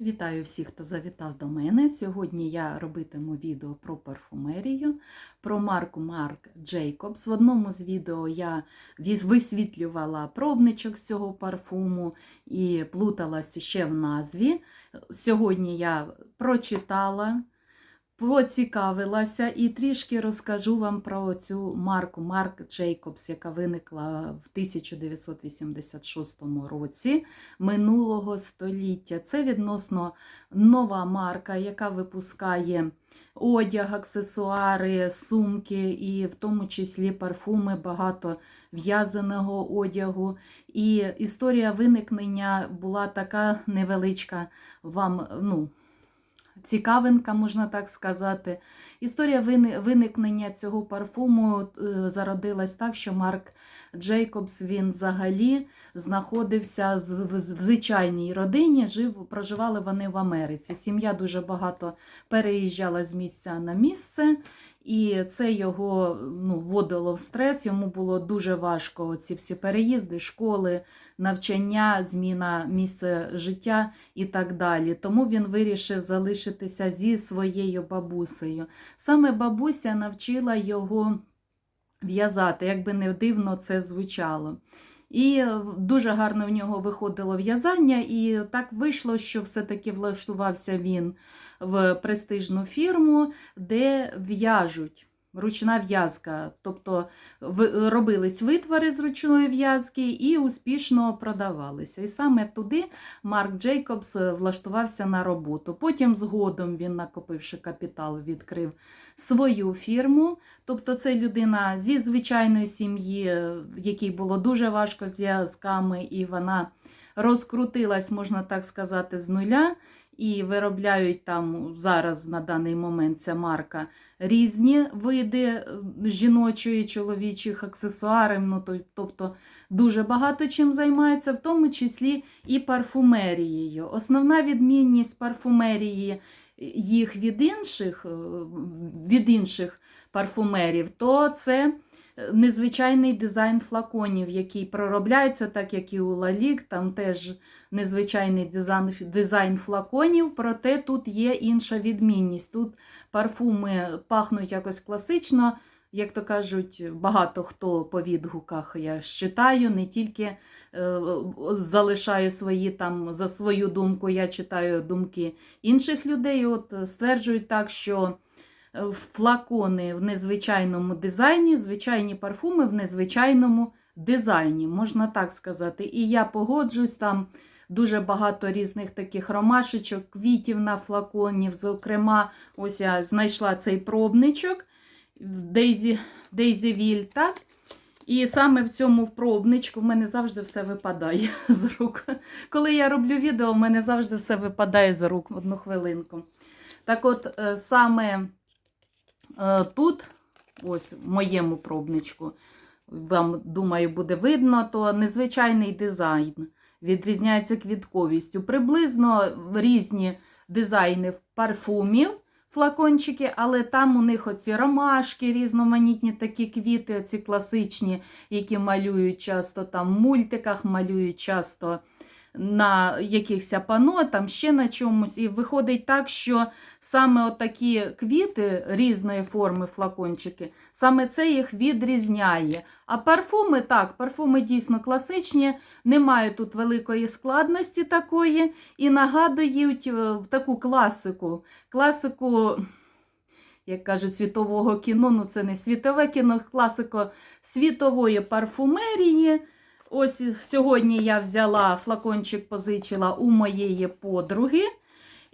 Вітаю всіх, хто завітав до мене. Сьогодні я робитиму відео про парфумерію, про марку Марк Джейкобс. В одному з відео я висвітлювала пробничок з цього парфуму і плуталася ще в назві. Сьогодні я прочитала, поцікавилася і трішки розкажу вам про цю марку Марк Джейкобс, яка виникла в 1986 році минулого століття. Це відносно нова марка, яка випускає одяг, аксесуари, сумки, і в тому числі парфуми, багато в'язаного одягу. І історія виникнення була така невеличка вам, ну, цікавинка, можна так сказати. Історія виникнення цього парфуму е, зародилась так, що Марк Джейкобс він взагалі знаходився в звичайній родині, жив, проживали вони в Америці. Сім'я дуже багато переїжджала з місця на місце, і це його ну, вводило в стрес. Йому було дуже важко ці всі переїзди, школи, навчання, зміна місця життя і так далі. Тому він вирішив залишитися зі своєю бабусею. Саме бабуся навчила його в'язати, як би не дивно це звучало. І дуже гарно в нього виходило в'язання, і так вийшло, що все-таки влаштувався він в престижну фірму, де в'яжуть. Ручна в'язка, тобто в- робились витвори з ручної в'язки і успішно продавалися. І саме туди Марк Джейкобс влаштувався на роботу. Потім, згодом, він, накопивши капітал, відкрив свою фірму. Тобто, це людина зі звичайної сім'ї, в якій було дуже важко з зв'язками, і вона розкрутилась, можна так сказати, з нуля. І виробляють там зараз на даний момент ця марка різні види е, жіночої, чоловічих аксесуарів, ну, тобто дуже багато чим займаються, в тому числі і парфумерією. Основна відмінність парфумерії їх від інших, е, від інших парфумерів, то це е, незвичайний дизайн флаконів, який проробляється, так як і у Лалік, там теж незвичайний дизайн, дизайн флаконів, проте тут є інша відмінність. Тут парфуми пахнуть якось класично, як то кажуть, багато хто по відгуках я читаю, не тільки е, залишаю свої там за свою думку, я читаю думки інших людей. От стверджують так, що флакони в незвичайному дизайні, звичайні парфуми в незвичайному дизайні, можна так сказати. І я погоджуюсь там. Дуже багато різних таких ромашечок, квітів на флаконів. Зокрема, ось я знайшла цей пробничок Дейзі, Дейзі Вільта. І саме в цьому пробничку в мене завжди все випадає з рук. Коли я роблю відео, в мене завжди все випадає з рук одну хвилинку. Так от, е, саме тут, ось в моєму пробничку, вам, думаю, буде видно, то незвичайний дизайн відрізняється квітковістю. Приблизно різні дизайни парфумів, флакончики, але там у них оці ромашки, різноманітні такі квіти, оці класичні, які малюють часто там в мультиках, малюють часто на якихось пано, там ще на чомусь. І виходить так, що саме отакі квіти різної форми флакончики, саме це їх відрізняє. А парфуми так, парфуми дійсно класичні, немає тут великої складності такої, і нагадують е, таку класику. Класику, як кажуть, світового кіно, ну це не світове кіно, класико світової парфумерії. Ось сьогодні я взяла флакончик, позичила у моєї подруги.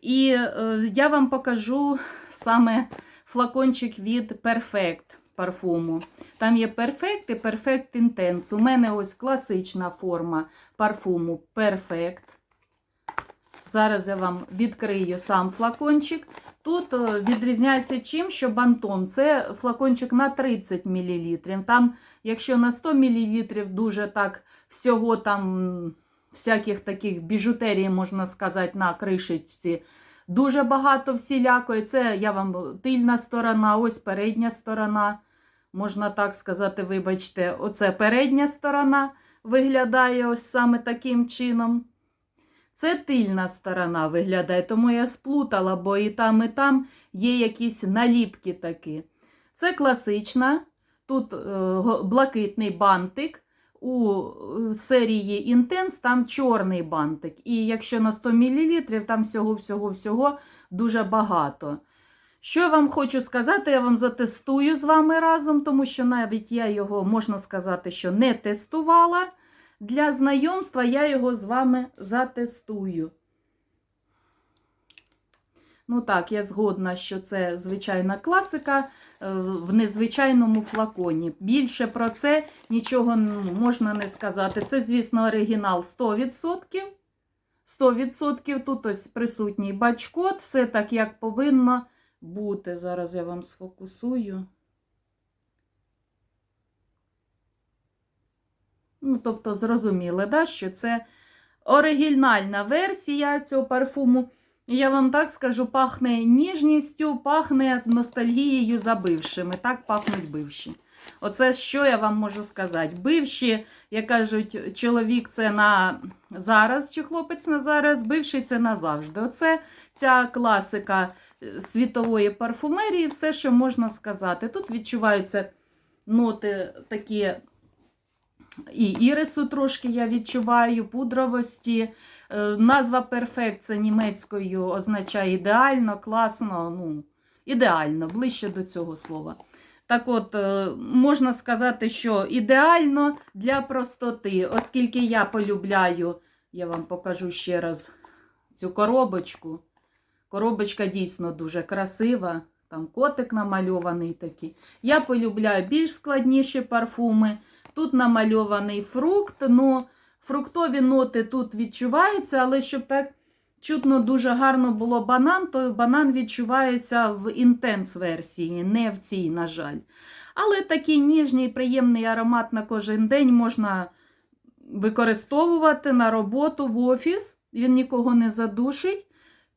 І е, я вам покажу саме флакончик від Perfect парфуму. Там є Perfect і Perfect Intense. У мене ось класична форма парфуму Perfect. Зараз я вам відкрию сам флакончик. Тут е, відрізняється чим, що бантон це флакончик на 30 мл. Там, якщо на 100 мл, дуже так всього там всяких таких біжутерій, можна сказати, на кришечці. Дуже багато всілякої. Це я вам тильна сторона, ось передня сторона. Можна так сказати, вибачте, оце передня сторона виглядає ось саме таким чином. Це тильна сторона виглядає, тому я сплутала, бо і там, і там є якісь наліпки такі. Це класична, тут е, блакитний бантик. У е, серії Intense там чорний бантик. І якщо на 100 мл, там всього-всього-всього дуже багато. Що я вам хочу сказати, я вам затестую з вами разом, тому що навіть я його, можна сказати, що не тестувала. Для знайомства я його з вами затестую. Ну так, я згодна, що це звичайна класика е, в незвичайному флаконі. Більше про це нічого ну, можна не сказати. Це, звісно, оригінал 100%. 100% тут ось присутній бачкод, все так, як повинно бути. Зараз я вам сфокусую. Ну, тобто, зрозуміли, да, що це оригінальна версія цього парфуму. Я вам так скажу, пахне ніжністю, пахне ностальгією за бившими. Так пахнуть бивші. Оце що я вам можу сказати. Бивші, як кажуть, чоловік це на зараз, чи хлопець на зараз, бивший це назавжди. Оце ця класика е, світової парфумерії, все, що можна сказати. Тут відчуваються ноти такі. І ірису трошки я відчуваю, пудровості. Е, Назва перфект це німецькою означає ідеально, класно, ну, ідеально, ближче до цього слова. Так от, е, можна сказати, що ідеально для простоти, оскільки я полюбляю, я вам покажу ще раз цю коробочку. Коробочка дійсно дуже красива, там котик намальований такий. Я полюбляю більш складніші парфуми. Тут намальований фрукт, ну, фруктові ноти тут відчуваються, але щоб так чутно дуже гарно було банан, то банан відчувається в інтенс версії, не в цій, на жаль. Але такий ніжний, приємний аромат на кожен день можна використовувати на роботу в офіс, він нікого не задушить.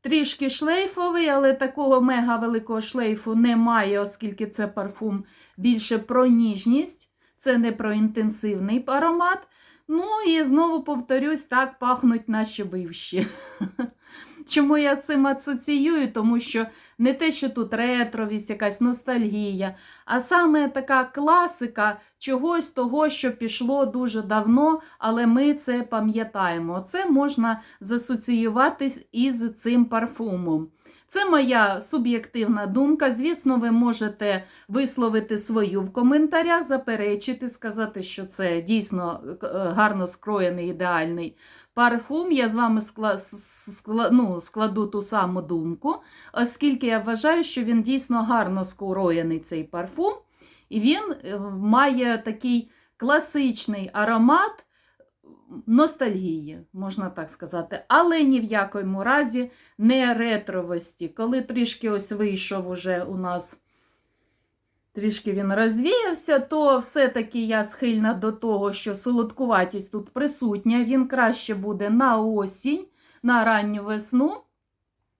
Трішки шлейфовий, але такого мега великого шлейфу немає, оскільки це парфум більше про ніжність, це не про інтенсивний аромат. Ну і знову повторюсь, так пахнуть наші бивші. Чому я цим асоціюю? Тому що не те, що тут ретровість, якась ностальгія, а саме така класика чогось того, що пішло дуже давно, але ми це пам'ятаємо. Це можна засоціювати із цим парфумом. Це моя суб'єктивна думка. Звісно, ви можете висловити свою в коментарях, заперечити, сказати, що це дійсно е, гарно скроєний ідеальний парфум. Я з вами скла... скла... ну, складу ту саму думку, оскільки я вважаю, що він дійсно гарно скроєний цей парфум, і він е, має такий класичний аромат ностальгії, можна так сказати, але ні в якому разі не ретровості. Коли трішки ось вийшов уже у нас. Трішки він розвіявся, то все-таки я схильна до того, що солодкуватість тут присутня. Він краще буде на осінь, на ранню весну.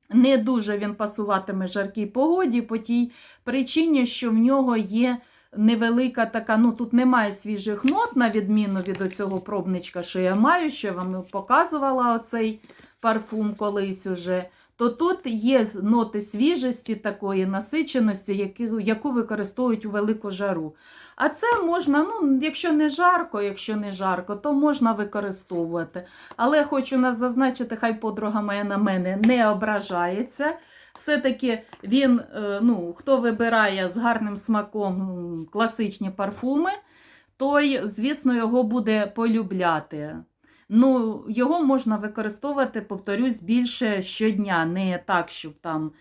Не дуже він пасуватиме жаркій погоді, по тій причині, що в нього є невелика така, ну тут немає свіжих нот, на відміну від цього пробничка, що я маю, що я вам показувала оцей парфум колись уже то тут є ноти свіжості, такої насиченості, які, яку використовують у велику жару. А це можна, ну, якщо не жарко, якщо не жарко, то можна використовувати. Але хочу нас зазначити, хай подруга моя на мене не ображається. Все-таки він, е, ну, хто вибирає з гарним смаком класичні парфуми, той, звісно, його буде полюбляти. Ну, його можна використовувати, повторюсь, більше щодня, не так, щоб там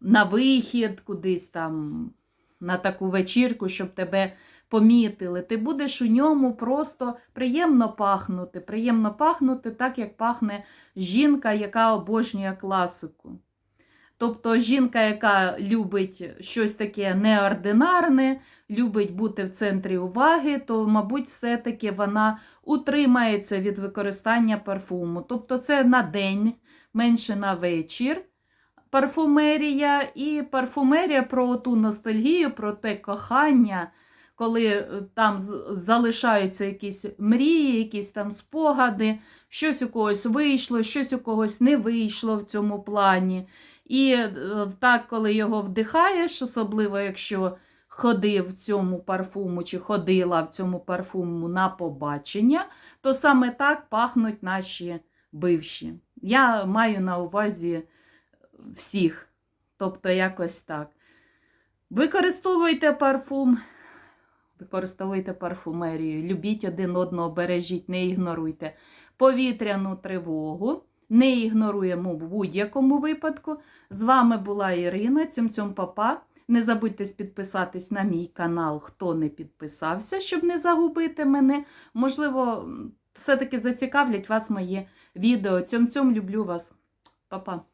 на вихід, кудись там, на таку вечірку, щоб тебе помітили. Ти будеш у ньому просто приємно пахнути, приємно пахнути так, як пахне жінка, яка обожнює класику. Тобто жінка, яка любить щось таке неординарне, любить бути в центрі уваги, то, мабуть, все-таки вона утримається від використання парфуму. Тобто це на день, менше на вечір. Парфумерія і парфумерія про ту ностальгію, про те кохання, коли е, там залишаються якісь мрії, якісь там спогади, щось у когось вийшло, щось у когось не вийшло в цьому плані. І е, так, коли його вдихаєш, особливо якщо ходив в цьому парфуму чи ходила в цьому парфуму на побачення, то саме так пахнуть наші бивші. Я маю на увазі всіх. Тобто якось так. Використовуйте парфум, використовуйте парфумерію, любіть один одного, бережіть, не ігноруйте повітряну тривогу. Не ігноруємо в будь-якому випадку. З вами була Ірина. Цьом-цьом папа. Не забудьте підписатись на мій канал, хто не підписався, щоб не загубити мене. Можливо, все-таки зацікавлять вас мої відео. Цьом-цьом люблю вас. Па-па.